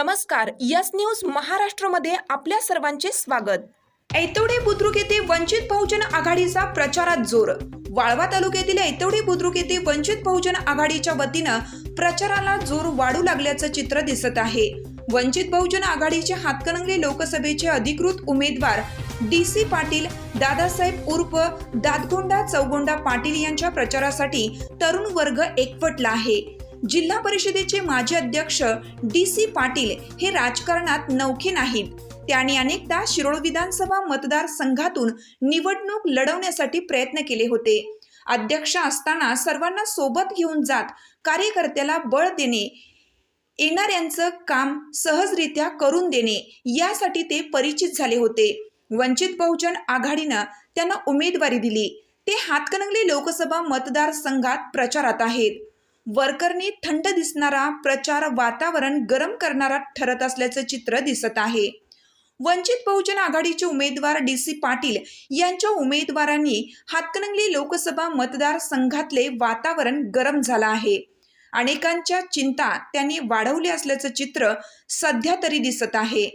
नमस्कार yes news महाराष्ट्रमध्ये आपल्या सर्वांचे स्वागत. ऐतवडे बुद्रुक येथे वंचित बहुजन आघाडीचा प्रचारात जोर. वाळवा तालुक्यातील ऐतवडे बुद्रुक येथे वंचित बहुजन आघाडीच्या वतीनं प्रचाराला जोर वाढू लागल्याचं चित्र दिसत आहे. वंचित बहुजन आघाडीचे हातकणंगले लोकसभेचे अधिकृत उमेदवार डी सी पाटील दादासाहेब उर्फ दादगोंडा चौगोंडा पाटील यांच्या प्रचारासाठी तरुण वर्ग एकवटला आहे. जिल्हा परिषदेचे माजी अध्यक्ष डी सी पाटील हे राजकारणात नौखे नाहीत. त्यांनी अनेकदा शिरोळ विधानसभा मतदारसंघातून निवडणूक लढवण्यासाठी प्रयत्न केले होते. अध्यक्ष असताना सर्वांना सोबत घेऊन जात कार्यकर्त्याला बळ देणे येणाऱ्यांचं काम सहजरित्या करून देणे यासाठी ते परिचित झाले होते. वंचित बहुजन आघाडीनं त्यांना उमेदवारी दिली. ते हातकणंगले लोकसभा मतदारसंघात प्रचारात आहेत. वर्करने थंड दिसणारा प्रचार वातावरण गरम करणारा ठरत असल्याचं चित्र दिसत आहे. वंचित बहुजन आघाडीचे उमेदवार डी सी पाटील यांच्या उमेदवारांनी हातकणंगली लोकसभा मतदारसंघातले वातावरण गरम झालं आहे. अनेकांच्या चिंता त्यांनी वाढवल्या असल्याचं चित्र सध्या तरी दिसत आहे.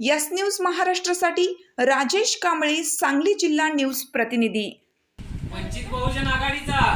यस न्यूज महाराष्ट्रासाठी राजेश कांबळे सांगली जिल्हा न्यूज प्रतिनिधी. वंचित बहुजन आघाडीचा